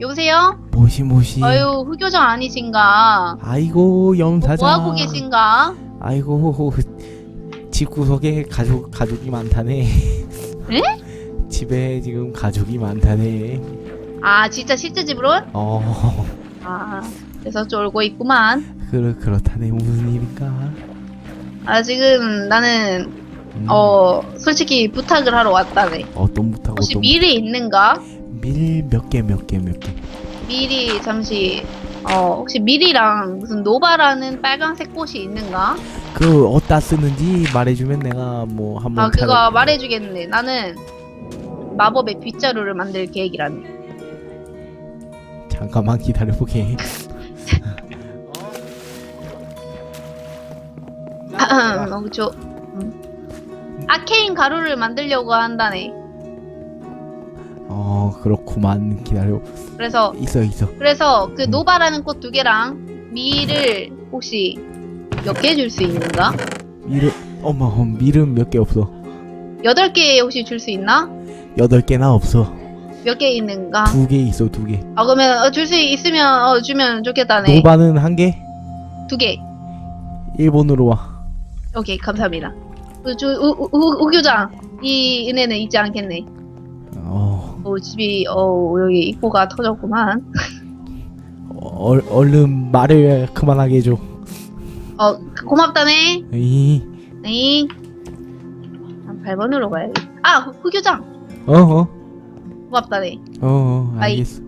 여보세요? 모시 모시. 아유, 후교장 아니신가? 아이고 염사장. 뭐 하고 계신가? 아이고 집 구석에 가족 가족이 많다네. 에? 집에 지금 가족이 많다네. 아, 진짜 실제 집으로? 어 아, 그래서 쫄고 있구만. 그렇 그렇다네 무슨 일인가? 아, 지금 나는, 음, 어, 솔직히 부탁을 하러 왔다네. 어떤 부탁 혹시 어떤 밀이 있는가? 밀 몇 개 몇 개 몇 개. 밀이 잠시, 어, 혹시 밀이랑 무슨 노바라는 빨간색 꽃이 있는가? 그 어디다 쓰는지 말해주면 내가 뭐 한번 아, 그거 찾아- 말해주겠네. 나는 마법의 빗자루를 만들 계획이라네. 잠깐만 기다려보게. 어, 그쵸. 음. 아케인 가루를 만들려고 한다네. 어 그렇구만 기다려. 그래서 있어 있어. 그래서 그 음. 노바라는 꽃 두 개랑 밀을 혹시 몇 개 줄 수 있는가? 밀은 어머 밀은 몇개 없어. 여덟 개 혹시 줄 수 있나? 여덟 개나 없어. 몇 개 있는가? 두 개 있어 두 개. 아 그러면 줄 수 있으면 어, 주면 좋겠다네. 노바는 한 개. 두 개. 일본으로 와. 오케이 감사합니다. 그, 저, 우, 우, 우, 우 교장 이 은혜는 잊지 않겠네. 어, 어, 집이 어 여기 입구가 터졌구만. 얼, 얼른 말을 그만하게 해줘. 어 고맙다네. 이, 네. 8번으로 가야겠. 아 후, 후 교장 어, 어, 고맙다네. 어, 어, 아이. 알겠어.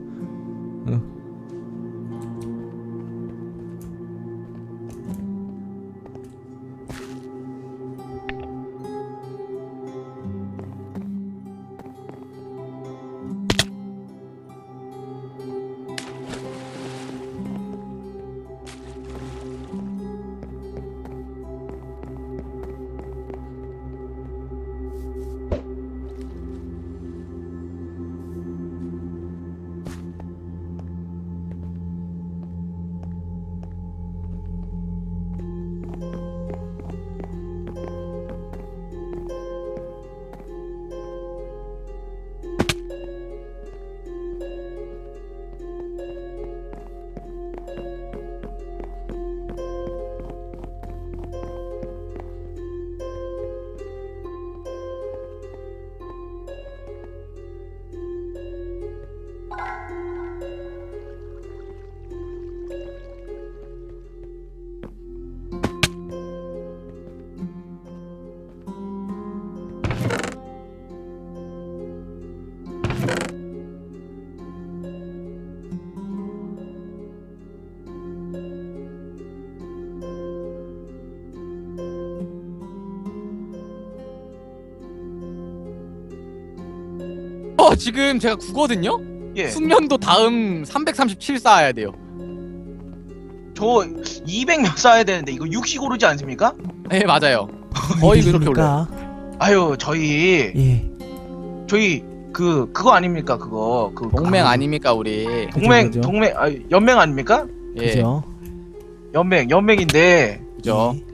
지금 제가 구거든요? 예. 숙련도 다음 337 쌓아야 돼요 저 200명 쌓아야 되는데 이거 60 오르지 않습니까? 네 맞아요 거의 그렇게 일이십니까? 아유 저희 예. 저희 그 그거 아닙니까 그거 그 동맹 그 아닙니까 우리 동맹 그죠, 그죠. 동맹 아 연맹 아닙니까? 예 그죠? 연맹 연맹인데 그죠 예.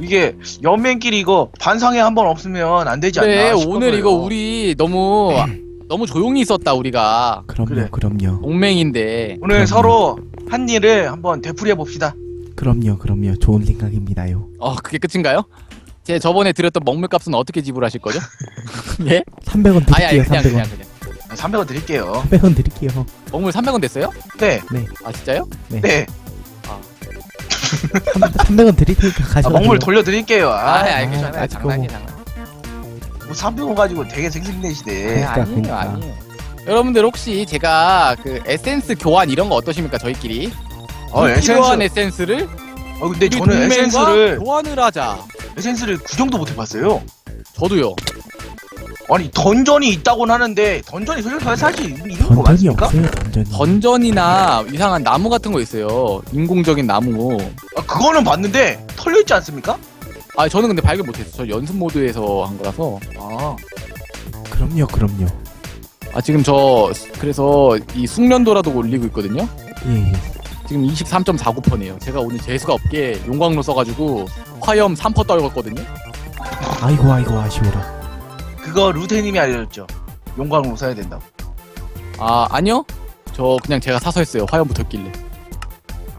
이게 연맹끼리 이거 반상회 한 번 없으면 안 되지 않나 그래 싶어서요. 오늘 이거 우리 너무 너무 조용히 있었다 우리가 그럼요, 그래. 그럼요, 동맹인데 오늘 그럼요. 서로 한 일을 한번 되풀이해 봅시다. 그럼요, 그럼요. 좋은 생각입니다요. 어 그게 끝인가요? 제 저번에 드렸던 먹물값은 어떻게 지불하실 거죠? 예? 300원 아니 아니 드릴게요, 그냥 300원. 그냥 그냥 300원 드릴게요. 300원 드릴게요. 먹물 300원 됐어요? 네, 아 진짜요? 네. 300원 드릴 테니까 아, 가져가세요. 먹물 돌려드릴게요. 아, 아, 알겠죠 아, 장난이 아직도. 장난 뭐 300원 가지고 되게 생생내시네. 그러니까, 아니에요 그러니까. 아니에요 여러분들 혹시 제가 그 에센스 교환 이런 거 어떠십니까 저희끼리 어, 에센스. 필요한 에센스를 어, 근데 우리 저는 동맹과 에센스를 교환을 하자 에센스를 구경도 못 해봤어요. 저도요 아니 던전이 있다고는 하는데 던전이 솔직히 사실 있는 거 던전이 맞습니까? 없어요, 던전이. 던전이나 이상한 나무 같은 거 있어요. 인공적인 나무. 아, 그거는 봤는데 털려 있지 않습니까? 아 저는 근데 발견 못했어요. 저 연습 모드에서 한 거라서. 아, 그럼요, 그럼요. 아 지금 저 그래서 이 숙련도라도 올리고 있거든요. 예, 예. 지금 23.49%네요. 제가 오늘 재수가 없게 용광로 써가지고 화염 3% 떨궜거든요. 아이고, 아이고, 아쉬워라. 그거 루테님이 알려줬죠. 용광로 써야 된다고. 아 아니요. 저 그냥 제가 사서 했어요. 화염 붙었길래.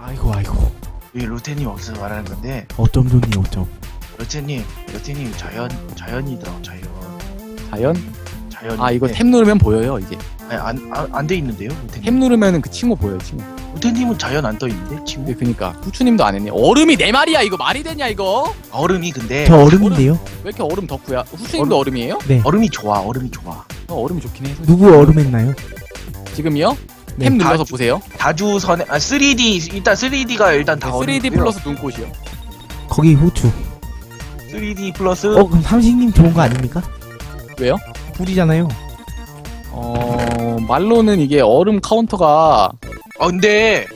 아이고 아이고 이 루테님 없어서 말하는 건데 어쩜 좋니 어쩜 루테님 루테님 자연 자연이더라고 자연 자연? 자연 아 이거 탭 누르면 보여요 이제. 안안 돼 있는데요 탭 루테님 누르면은 그 칭호 보여요 칭호. 루테님은 자연 안 떠 있는데 친구 근데 그니까 후추님도 안 했네. 얼음이 네 마리야 이거 말이 되냐 이거? 얼음이 근데 저 얼음인데요 왜 이렇게 얼음 덕후야? 후추님도 얼음. 이에요 얼음이 좋아 얼음이 좋아 어, 얼음이 좋긴 해. 누구 얼음했나요? 지금요? 네. 탭 눌러서 다- 보세요. 다주선에 아 3D 일단 3D가 일단 다 3D 얼음이고요. 플러스 눈꽃이요. 거기 후추 3D 플러스 어 그럼 삼식님 좋은 거 아닙니까? 왜요? 불이잖아요 어 말로는 이게 얼음 카운터가 아 근데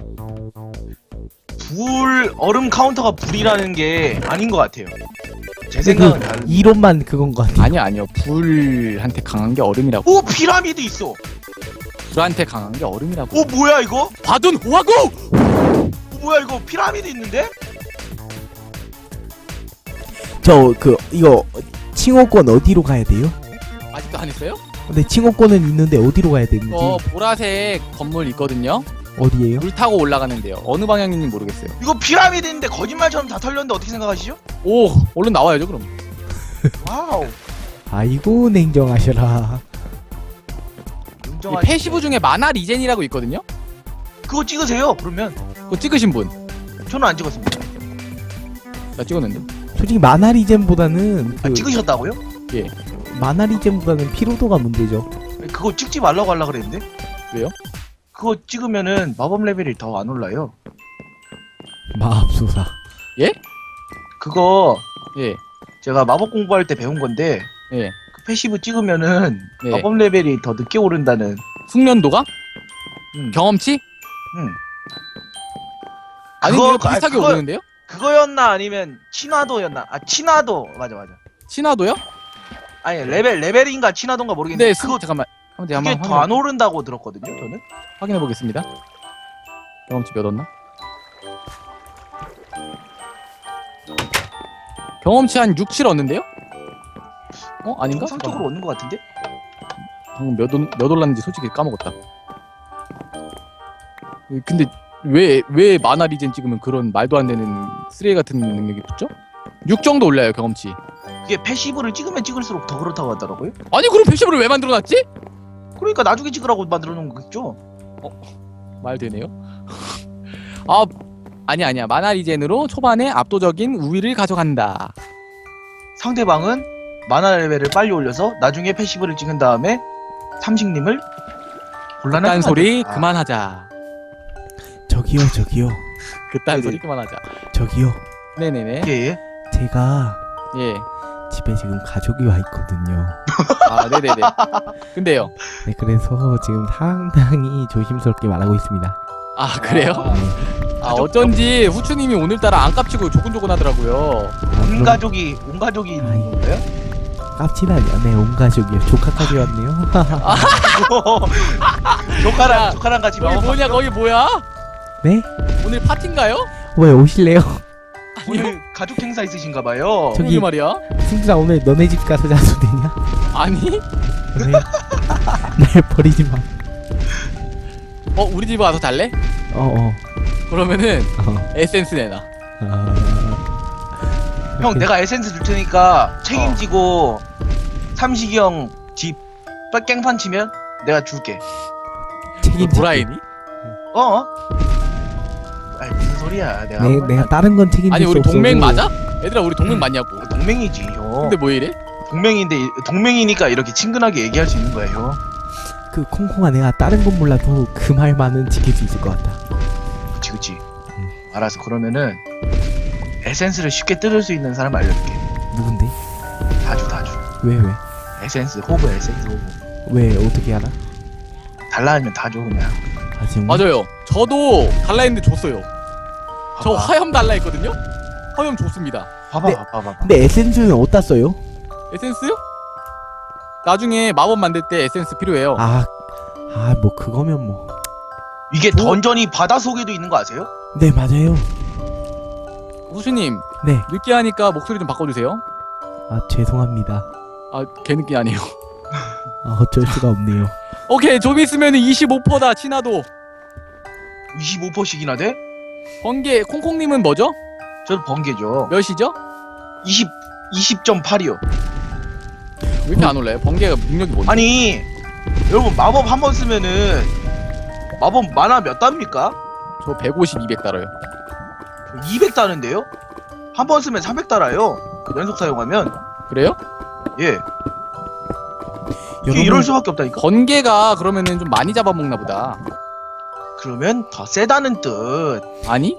불 얼음 카운터가 불이라는 게 아닌 것 같아요. 제 근데 생각은 그 다른. 이론만 그건 거 같아요 아니요 아니요 불한테 강한 게 얼음이라고. 오 피라미드 있어. 불한테 강한 게 얼음이라고. 오 뭐야 이거? 과둔 호화구! 오, 뭐야 이거 피라미드 있는데? 저 그 이거 칭호권 어디로 가야 돼요? 아직도 안 했어요? 근데 칭호권은 있는데 어디로 가야 되는지 어 보라색 건물 있거든요. 어디에요? 물 타고 올라가는데요. 어느 방향인지 모르겠어요. 이거 피라미드인데 거짓말처럼 다 털렸는데 어떻게 생각하시죠? 오 얼른 나와야죠 그럼. 와우. 아이고 냉정하셔라 이. 패시브 중에 마나 리젠이라고 있거든요. 그거 찍으세요. 그러면 그거 찍으신 분. 저는 안 찍었습니다. 나 찍었는데. 솔직히 마나리젠보다는 아, 그 찍으셨다고요? 마나리젠보다는 피로도가 문제죠 그거 찍지 말라고 하려 그랬는데. 왜요? 그거 찍으면은 마법 레벨이 더 안 올라요. 마압소사 그거 예. 제가 마법 공부할 때 배운 건데 예. 그 패시브 찍으면은 네. 마법 레벨이 더 늦게 오른다는. 숙련도가? 음. 경험치? 음. 아니 그거- 이거 비슷하게 아, 그거- 오르는데요? 그거였나 아니면 친화도였나? 아 친화도 맞아 맞아. 신화도요? 아니 레벨 레벨인가 친화도인가 모르겠는데 근데 수, 그거 잠깐만. 한번 그게 한번 더안 확인해, 오른다고 들었거든요 저는. 확인해 보겠습니다. 경험치 몇 얻나? 경험치 한 6, 7 얻는데요? 어? 아닌가? 정상적으로 얻는 것 같은데? 방금 몇, 올- 몇 올랐는지 솔직히 까먹었다. 이- 근데 왜, 왜 마나 리젠 찍으면 그런 말도 안 되는 쓰레기 같은 능력이 붙죠? 6 정도 올라요, 경험치. 그게 패시브를 찍으면 찍을수록 더 그렇다고 하더라고요. 아니, 그럼 110을 왜 만들어놨지? 그러니까 나중에 찍으라고 만들어 놓은 거겠죠. 말 되네요. 아, 아니 아니야. 마나 리젠으로 초반에 압도적인 우위를 가져간다. 상대방은 마나 레벨을 빨리 올려서 나중에 패시브를 찍은 다음에 삼식님을 곤란하게 그딴 소리. 그만하자. 저기요 저기요 그딴 네네. 소리 그만하자. 저기요 네네네. 예, 예. 제가 예. 집에 지금 가족이 와 있거든요 아, 네네네. 근데요. 네 그래서 지금 상당히 조심스럽게 말하고 있습니다 아, 그래요? 아, 아, 어쩐지 후추님이 오늘따라 안 깝치고 조곤조곤 하더라고요. 아, 온 그럼 가족이 온 가족이 있는 아이. 건가요? 깝치다니요 네온 가족이요 조카까지 왔네요 조카랑 야, 조카랑 같이 거기 먹어. 뭐냐, 거기 뭐야? 네? 오늘 파티인가요? 왜 오실래요? 오늘 가족 행사 있으신가 봐요. 저기- 저기 말이야. 승준아 오늘 너네 집 가서 자도 되냐? 아니? 네. 날 버리지 마 어, 우리 집 와서 잘래? 어어 그러면은 어. 에센스 내놔. 아... 형 내가 에센스 줄 테니까 책임지고 삼식이 형집 깽판 치면 내가 줄게. 책임지 브라이니? 어? 소리야? 내가 내, 한 번- 내가 다른 건 책임질 아니 수 우리 없어 동맹 맞아? 얘들아 우리 동맹 맞냐고. 동맹이지 형. 근데 뭐 이래? 동맹인데 동맹이니까 이렇게 친근하게 얘기할 수 있는 거예요. 그 콩콩아 내가 다른 건 몰라도 그 말만은 지킬 수 있을 것 같다 그치 그치. 알았어 그러면은 에센스를 쉽게 뜯을 수 있는 사람 알려줄게. 누군데? 다주 다주. 왜 왜? 에센스 호브 에센스 호브. 왜 어떻게 알아? 달라 하면 다줘 그냥. 아 정말? 맞아요. 저도 달라 했는데 줬어요. 저. 화염 달라 했거든요. 화염 줬습니다. 봐봐 네. 봐봐 봐봐. 근데 에센스는 어디다 써요? 에센스요? 나중에 마법 만들 때 에센스 필요해요. 아, 아 뭐 그거면 뭐 이게 뭐? 던전이 바다 속에도 있는 거 아세요? 네 맞아요 후수님 네 늦게 하니까 목소리 좀 바꿔주세요. 아 죄송합니다 아 개늦게 아니에요. 아, 어쩔 수가 없네요 오케이 좀 있으면 25%다 친화도. 25%씩이나 돼? 번개 콩콩님은 뭐죠? 저는 번개죠. 몇이죠? 20 20.8이요. 왜 이렇게 안 올라요? 번개가 능력이 뭔데? 아니 여러분 마법 한 번 쓰면은 마법 만화 몇 답니까? 저 150, 200 달아요. 200 따는데요? 한 번 쓰면 300 달아요. 연속 사용하면 그래요? 예 이게 여러분 이럴 수밖에 없다니까. 번개가 그러면은 좀 많이 잡아먹나 보다. 그러면 더 세다는 뜻 아니?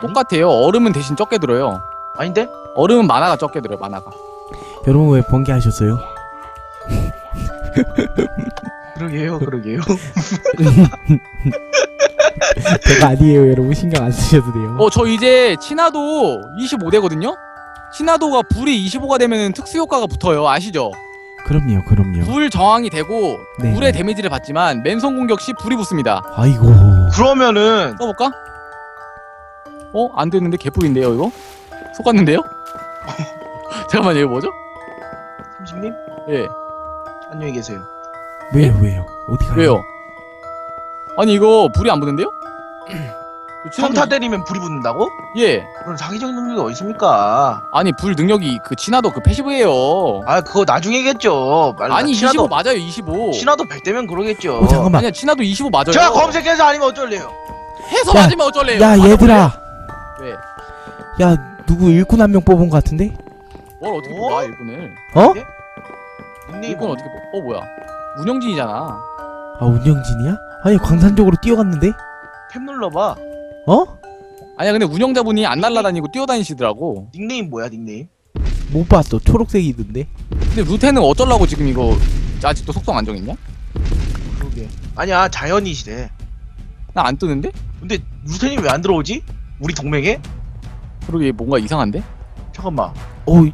똑같아요. 얼음은 대신 적게 들어요. 아닌데? 얼음은 만화가 적게 들어요. 만화가. 여러분 왜 번개 하셨어요? 그러게요, 그러게요. 제가 아니에요 여러분 신경 안 쓰셔도 돼요 어, 저 이제 친화도 25대거든요? 친화도가 불이 25가 되면 특수 효과가 붙어요. 아시죠? 그럼요 그럼요 불 저항이 되고 네. 불의 데미지를 받지만 맨손 공격 시 불이 붙습니다. 아이고 그러면은 써볼까? 어? 안 되는데 개뿔인데요 이거? 속았는데요? 잠깐만요 이거 뭐죠? 삼식님 예 안녕히 계세요. 왜요 왜요 어디 가요? 왜요? 아니 이거 불이 안 붙는데요? 평타 친화도- 때리면 불이 붙는다고? 예 그럼 사기적 능력이 어디 있습니까? 아니 불 능력이 그 친화도 그 패시브예요 아 그거 나중에겠죠. 말- 아니 친화도 25 맞아요 25 신화도 100 되면 그러겠죠. 어, 잠깐만. 아니야 친화도 25 맞아요 제가 검색해서 아니면 어쩔래요? 해서 야, 맞으면 어쩔래요 야. 얘들아 왜? 야 누구 일꾼 한 명 뽑은 것 같은데? 뭘 어떻게 어? 뽑아 일꾼을 어? 닉네임 일꾼 어떻게 뽑아 어 뭐야 운영진이잖아 아 운영진이야? 아니 광산 쪽으로 뛰어갔는데? 탭 눌러봐. 어? 아니야 근데 운영자분이 안 날라다니고 뛰어다니시더라고 닉네임 뭐야 닉네임? 못 봤어 초록색이던데 근데 루테는 어쩌려고 지금 이거 아직도 속성 안 정했냐? 그러게. 아니야 자연이시래. 나 안 뜨는데? 근데 루테님 왜 안 들어오지? 우리 동맹에? 그러게 뭔가 이상한데? 잠깐만. 어 이-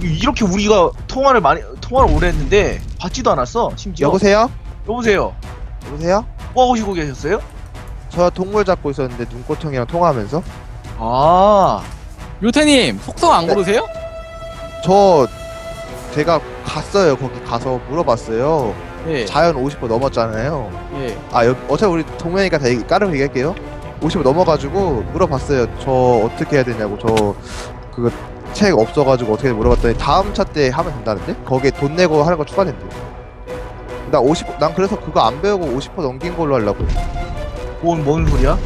이렇게 우리가 통화를 많이 통화를 오래 했는데 받지도 않았어. 심지어. 여보세요? 여보세요. 여보세요? 뭐 하시고 계셨어요? 저 동물 잡고 있었는데 눈꽃 형이랑 통화하면서 아. 루테님 속성 안 네. 고르세요? 저 제가 갔어요 거기 가서 물어봤어요 예. 자연 50% 넘었잖아요 예. 아 여, 어차피 우리 동맹이니까 다 얘기, 까르고 얘기할게요 50% 넘어가지고 물어봤어요 저 어떻게 해야 되냐고 저 그거 책 없어가지고 어떻게 물어봤더니 다음 차 때 하면 된다는데 거기에 돈 내고 하는 거 추가된대요 나 50, 난 그래서 그거 안 배우고 50% 넘긴 걸로 하려고 뭔, 뭔 소리야?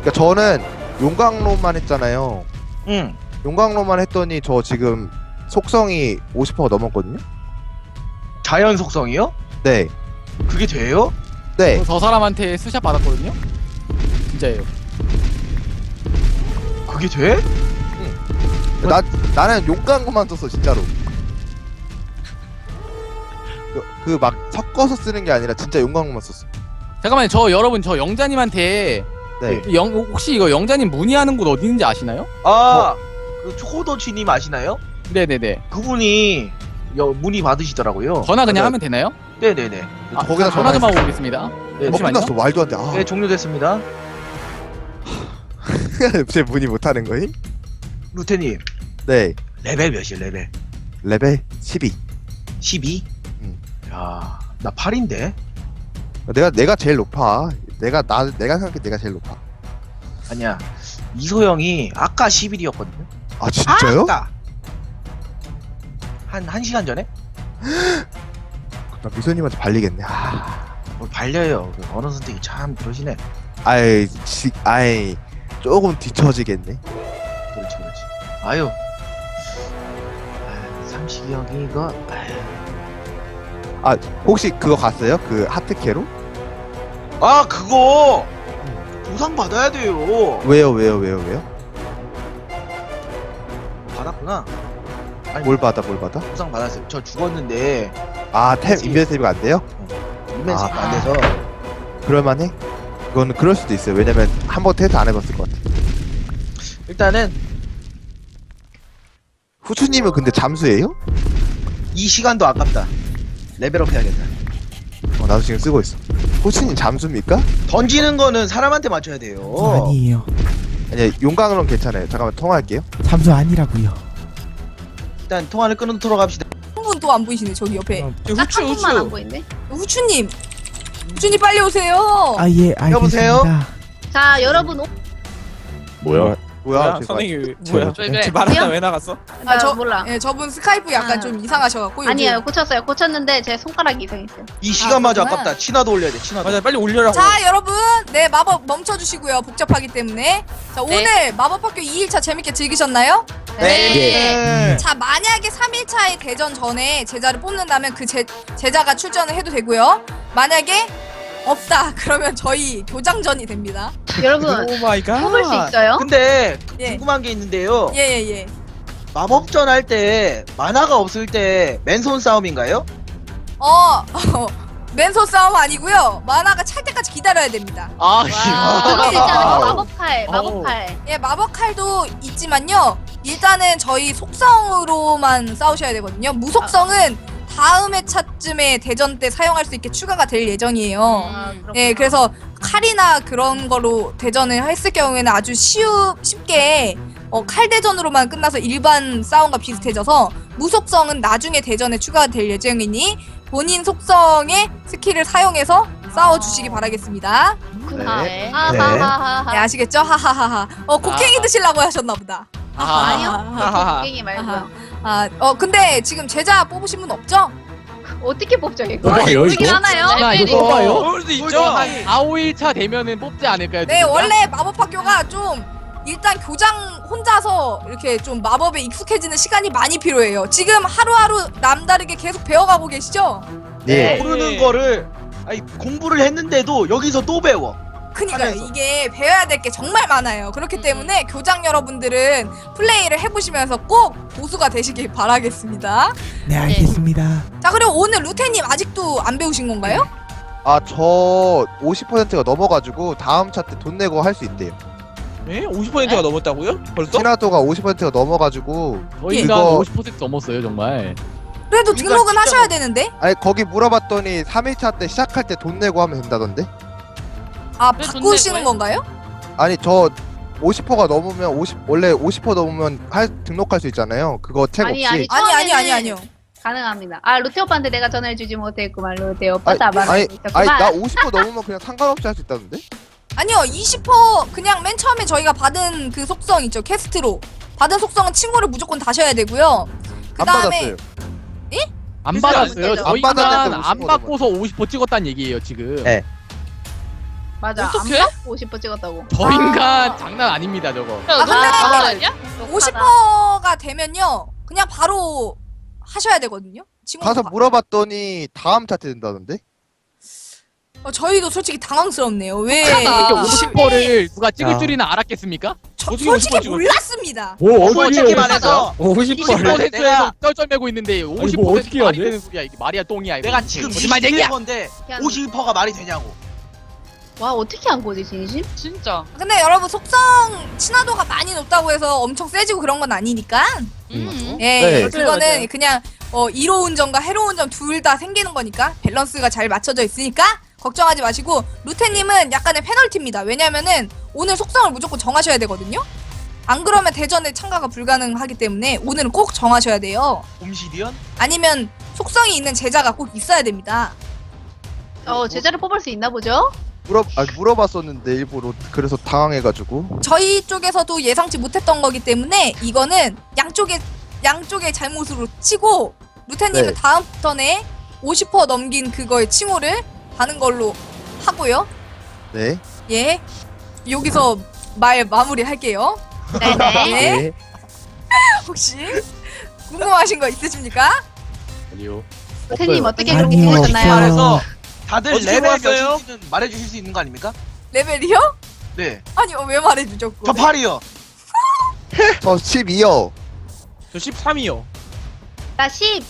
그러니까 저는 용광로만 했잖아요 응. 용광로만 했더니 저 지금 속성이 50%가 넘었거든요. 자연 속성이요? 네, 그게 돼요? 네. 저, 저 사람한테 스샷 받았거든요? 진짜예요. 그게 돼? 나 나는 용광로만 썼어 진짜로. 그 막 섞어서 쓰는 게 아니라 진짜 용광로만 썼어. 잠깐만요. 저 여러분 저 영자님한테 네. 영 혹시 이거 영자님 문의하는 곳 어디 있는지 아시나요? 아, 그 초코도치님 아시나요? 네네네. 그분이 여, 문의 받으시더라고요. 전화 그냥 맞아요. 하면 되나요? 네네네. 아, 거기다 전화 좀. 하고 오겠습니다. 네, 어, 잠시만요. 끝났어 말도 안 돼. 아, 네, 종료됐습니다. 제 문의 못 하는 거임? 루테님, 네. 레벨 몇이에요, 레벨? 레벨 12. 12? 응. 야, 나 8인데? 내가 내가 제일 높아. 내가 나 내가 생각해 내가 제일 높아. 아니야. 이소영이 아까 11이었거든요. 아 진짜요? 아까! 한, 한 시간 전에? 나 미소님한테 발리겠네. 아, 뭘 발려요. 그 언어 선택이 참 그러시네. 아이 지, 아이 조금 뒤처지겠네. 그렇지, 그렇지. 아유. 아유, 삼식이 형이 이거, 아유. 혹시 그거 갔어요? 그 하트캐로? 아, 그거! 보상 받아야 돼요. 왜요 왜요 왜요 왜요? 받았구나. 뭘 받아 뭘 받아? 보상 받았어요. 저 죽었는데, 아템 그치. 인벤 세이브가 안 돼요? 이면서 아. 안 돼서. 그럴만해? 그거는 그럴 수도 있어요. 왜냐면 한 번 테스트 안 해봤을 것 같아. 일단은, 후추님은 근데 잠수예요? 이 시간도 아깝다. 레벨업 해야겠다. 어, 나도 지금 쓰고 있어. 후추님 잠수입니까? 던지는 거는 사람한테 맞춰야 돼요. 아니에요 아니 용광으로는 괜찮아요. 잠깐만 통화할게요. 잠수 아니라고요 일단 통화를 끊도록 합시다. 한분또안 보이시네 저기 옆에 저딱 후추 한 분만 안 후추. 보이는데? 후추님 준이 빨리 오세요. 아 예 알겠습니다. 여보세요? 자 여러분 오, 뭐야? 뭐야 제가- 선생님 저- 뭐야 저- 쟤 말하다? 왜 나갔어? 아, 저- 몰라. 예, 저분 스카이프 약간 아. 좀 이상하셔갖고 요즘. 아니에요 고쳤어요 고쳤는데 제 손가락이 이상했어요. 이 시간마저 아, 아, 그렇구나. 깝다 친화도 올려야 돼 친화도 맞아 빨리 올려라고 자 여러분 네 마법 멈춰주시고요 복잡하기 때문에 자 오늘 마법학교 2일차 재밌게 즐기셨나요? 네. 자 만약에 3일차의 대전 전에 제자를 뽑는다면 그 제, 제자가 출전을 해도 되고요 만약에 없다. 그러면 저희 교장전이 됩니다. 여러분 오 마이 갓 뽑을 수 있어요? 근데 예. 궁금한 게 있는데요. 예 예 예. 마법전 할 때 만화가 없을 때 맨손 싸움인가요? 어, 어 맨손 싸움 아니고요. 만화가 찰 때까지 기다려야 됩니다. 아, 있잖아요. 마법칼 어우. 마법칼. 예 마법 칼도 있지만요. 일단은 저희 속성으로만 싸우셔야 되거든요. 무속성은 다음 회차쯤에 대전 때 사용할 수 있게 추가가 될 예정이에요 아, 그렇구나. 예, 그래서 칼이나 그런 거로 대전을 했을 경우에는 아주 쉬우, 쉽게 어, 칼 대전으로만 끝나서 일반 싸움과 비슷해져서 무속성은 나중에 대전에 추가될 예정이니 본인 속성의 스킬을 사용해서 싸워주시기 바라겠습니다. 그렇구나. 네. 아하하하하. 네, 아시겠죠? 하하하하. 어, 곡괭이 아. 드시려고 하셨나 보다. 아, 아니요. 하하하. 곡괭이 말고요. 아, 어, 근데 지금 제자 뽑으신 분 없죠? 어떻게 뽑죠 이거? 뽑아요, 이거? 하나요? 나 이거 레벨이. 뽑아요? 뽑을 수 있죠 한 4, 5일차 되면은 뽑지 않을까요? 네, 진짜? 원래 마법학교가 좀 일단 교장 혼자서 이렇게 좀 마법에 익숙해지는 시간이 많이 필요해요. 지금 하루하루 남다르게 계속 배워가고 계시죠? 네. 모르는 거를 아니 공부를 했는데도 여기서 또 배워 그니까요. 하면서. 이게 배워야 될 게 정말 많아요. 그렇기 때문에 교장 여러분들은 플레이를 해보시면서 꼭 고수가 되시길 바라겠습니다. 네 알겠습니다. 자, 그리고 오늘 루테님 아직도 안 배우신 건가요? 아저 50%가 넘어가지고 다음 차 때 돈 내고 할 수 있대요. 네? 50%가 넘었다고요? 벌써? 친화도가 50%가 넘어가지고 저희가 이거- 50% 넘었어요 정말. 그래도 그러니까 등록은 진짜 하셔야 뭐- 되는데? 아니 거기 물어봤더니 3일차 때 시작할 때 돈 내고 하면 된다던데? 아, 왜 바꾸시는? 건가요? 아니 저 50%가 넘으면 50 원래 50% 넘으면 할 등록할 수 있잖아요. 그거 책 아니, 없이. 아니, 아니, 아니, 아니, 아니요. 가능합니다. 아 루테 오빠한테 내가 전화해주지 못했구만 루테 오빠 아니, 다 말하고 아니, 있었구만. 아니 나50% 넘으면 그냥 상관없이 할 수 있다던데? 아니요, 20% 그냥 맨 처음에 저희가 받은 그 속성 있죠, 캐스트로. 받은 속성은 친구를 무조건 다셔야 되고요. 그 안 다음에 받았어요. 안 그치, 받았어요. 안 저희만 받았는데 안50% 받고서 50% 찍었다는 얘기예요 지금. 네. 맞아. 어떡해? 안 받고 50% 찍었다고. 저 인간 장난 아닙니다 저거. 아, 근데- 아, 아니야? 50%가 되면요, 그냥 바로 하셔야 되거든요. 친구 가서 물어봤더니 다음 차때 된다던데? 어, 저희도 솔직히 당황스럽네요. 왜? 이렇게 아, 50%를 누가 찍을 야. 줄이나 알았겠습니까? 저, 어떻게 솔직히 50% 찍었지? 몰랐습니다. 뭐 솔직히 말해서 20%에서 내가- 쩔쩔매고 있는데 50%뭐 어떻게 해야 말이 돼? 되는 소리야 이게 말이야 똥이야 이거. 내가 지금 거짓말 얘기야. 21건데 그냥- 50%가 말이 되냐고 와 어떻게 한 거지 진심? 진짜. 근데 여러분 속성 친화도가 많이 높다고 해서 엄청 세지고 그런 건 아니니까. 음. 예, 네. 그거는 맞아요. 그냥 어, 이로운 점과 해로운 점 둘 다 생기는 거니까 밸런스가 잘 맞춰져 있으니까 걱정하지 마시고 루테님은 약간의 페널티입니다. 왜냐면은 오늘 속성을 무조건 정하셔야 되거든요. 안 그러면 대전에 참가가 불가능하기 때문에 오늘은 꼭 정하셔야 돼요. 옴시디언? 아니면 속성이 있는 제자가 꼭 있어야 됩니다. 어 제자를 뽑을 수 있나 보죠? 물어 아, 물어봤었는데 일부러 그래서 당황해가지고 저희 쪽에서도 예상치 못했던 거기 때문에 이거는 양쪽의 양쪽의 잘못으로 치고 루테님은 네. 다음 턴에 50% 넘긴 그거에 칭호를 하는 걸로 하고요. 네. 예. 여기서 말 마무리 할게요. 네네. 네. 혹시 궁금하신 거 있으십니까? 아니요. 루테님. 어떻게 그렇게 아니요, 되셨나요? 그래서 다들 어떻게 레벨 모았어요? 몇인지는 말해주실 수 있는 거 아닙니까? 레벨이요? 네. 아니 어, 왜 말해주죠? 저 8이요. 저 12요. 저 13이요 나 10.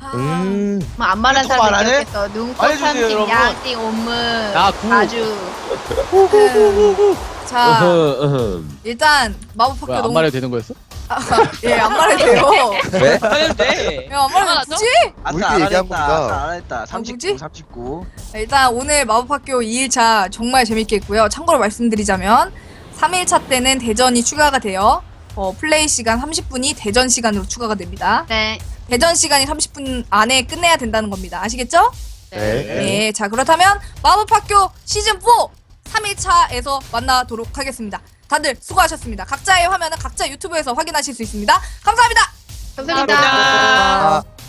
아, 음. 뭐 안 말한 또 사람? 있겠어. 눈꽃 말해주세요, 삼십 여러분. 양띵 온문 나 구. 아주 음, 자 일단 마법 학교 뭐야 안 너무 말해도 되는 거였어? 예 안 말해도 돼요. 네? 하는데 야안 말해도 맞아? 되지? 우리끼리 아싸 안 얘기한 했다. 겁니다. 안 했다. 뭐지? 39, 39. 일단 오늘 마법학교 2일차 정말 재밌게 했고요. 참고로 말씀드리자면 3일차 때는 대전이 추가가 되어 어, 플레이 시간 30분이 대전 시간으로 추가가 됩니다. 네. 대전 시간이 30분 안에 끝내야 된다는 겁니다. 아시겠죠? 네. 네, 자 그렇다면 마법학교 시즌 4 3일차에서 만나도록 하겠습니다. 다들 수고하셨습니다. 각자의 화면은 각자 유튜브에서 확인하실 수 있습니다. 감사합니다. 감사합니다. 감사합니다.